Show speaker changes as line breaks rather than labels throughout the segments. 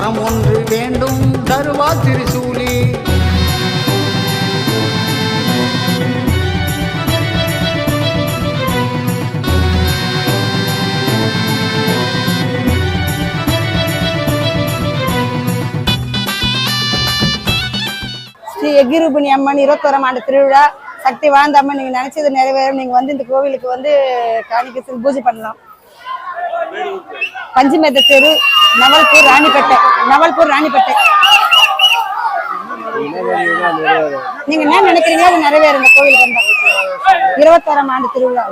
வரம் ஒன்று வேண்டும் தருவா திருசூலி.
ஸ்ரீ எகிரூபிணி அம்மன் இருபத்தோராம் ஆண்டு திருவிழா. சக்தி வாழ்ந்த அம்மன் நீங்க நினைச்சது நிறைவேறும். நீங்க வந்து இந்த கோவிலுக்கு வந்து காணிக்க பூஜை பண்ணலாம். பஞ்சுமேத தெரு. நவல்பூர் ராணிப்பேட்டை நவல்பூர் ராணிப்பேட்டை. நீங்க என்ன நினைக்கிறீங்க அது நிறைவேறும் இந்த கோவில் வந்தா இருபத்தாறாம் ஆண்டு திருவிழா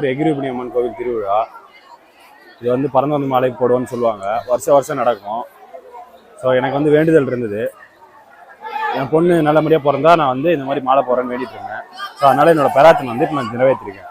திருப்பூர் எகிரிபுணி அம்மன் கோவில் திருவிழா. இது வந்து பரந்தவந்து மாலை போடுவோன்னு சொல்லுவாங்க. வருஷம் வருஷம் நடக்கும். ஸோ எனக்கு வந்து வேண்டுதல் இருந்தது. என் பொண்ணு நல்லபடியாக பிறந்தா நான் வந்து இந்த மாதிரி மாலை போடுறேன்னு வேண்டிட்டு இருந்தேன். ஸோ அதனால என்னோட பெராத்தனை வந்து இப்போ நான் நிறைவேற்றிருக்கேன்.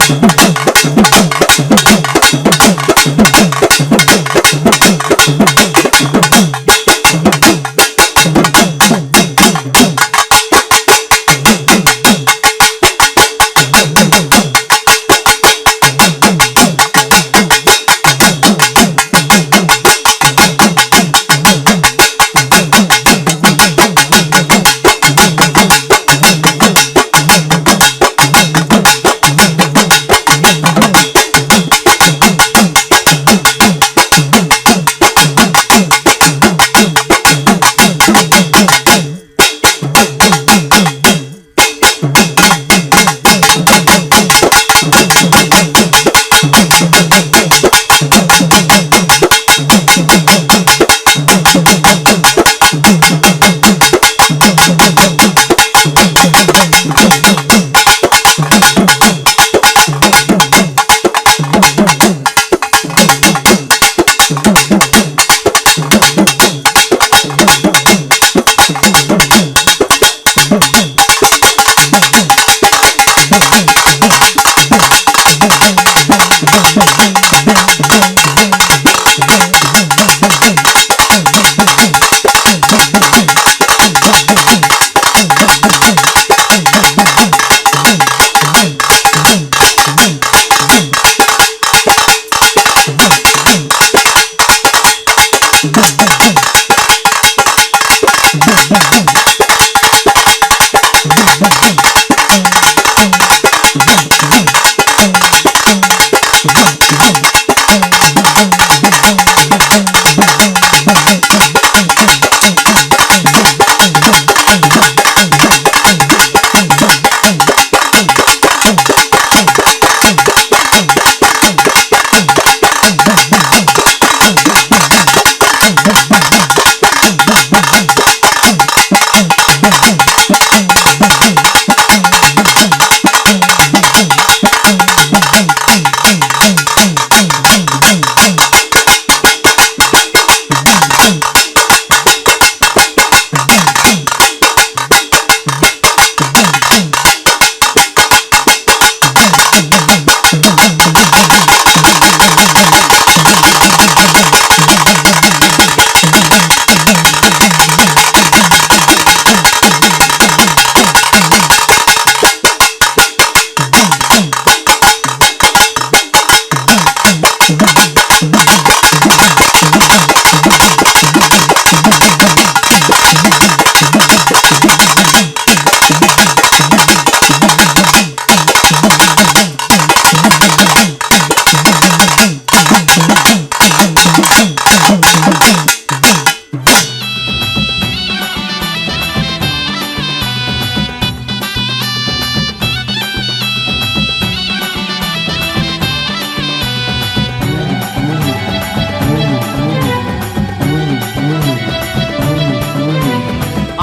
Thank you.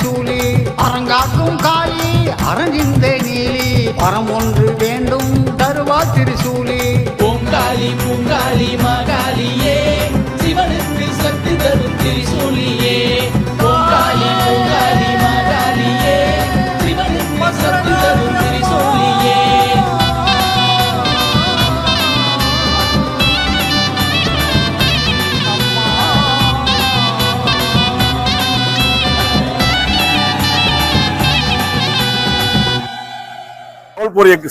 சூழி
அரங்காக்கும் காளி அரங்கிந்த நீலி பரம் ஒன்று வேண்டும் தருவா திருசூலி
ஓங்காளி பூங்காளி மாகாளியே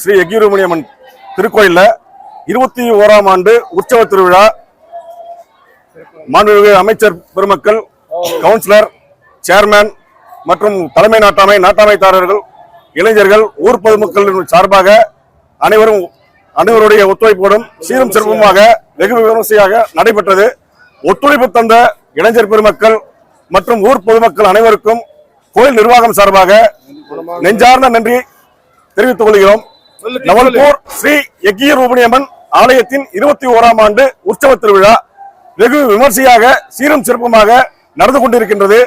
ஸ்ரீ எக்கியூரமணியம்மன் திருக்கோயிலில் இருபத்தி ஓராம் ஆண்டு உற்சவ திருவிழா. மாண்புமிகு அமைச்சர் பெருமக்கள் கவுன்சிலர் சேர்மேன் மற்றும் தலைமை நாட்டாமை நாட்டாமைத்தாரர்கள் இளைஞர்கள் ஊர் பொதுமக்களின் சார்பாக அனைவரும் அனைவருடைய ஒத்துழைப்போடும் சீரும் சிறப்புமாக வெகு விமர்சையாக நடைபெற்றது. ஒத்துழைப்பு தந்த இளைஞர் பெருமக்கள் மற்றும் ஊர் பொதுமக்கள் அனைவருக்கும் கோயில் நிர்வாகம் சார்பாக நெஞ்சார்ந்த நன்றி தெரிவித்துக் கொள்கிறோம். நவல்பூர் ஸ்ரீ எக்கிய ரூபணியம்மன் ஆலயத்தின் இருபத்தி ஓராம் ஆண்டு உற்சவ திருவிழா வெகு விமர்சையாக சீரும் சிறப்புமாக நடந்து கொண்டிருக்கின்றது.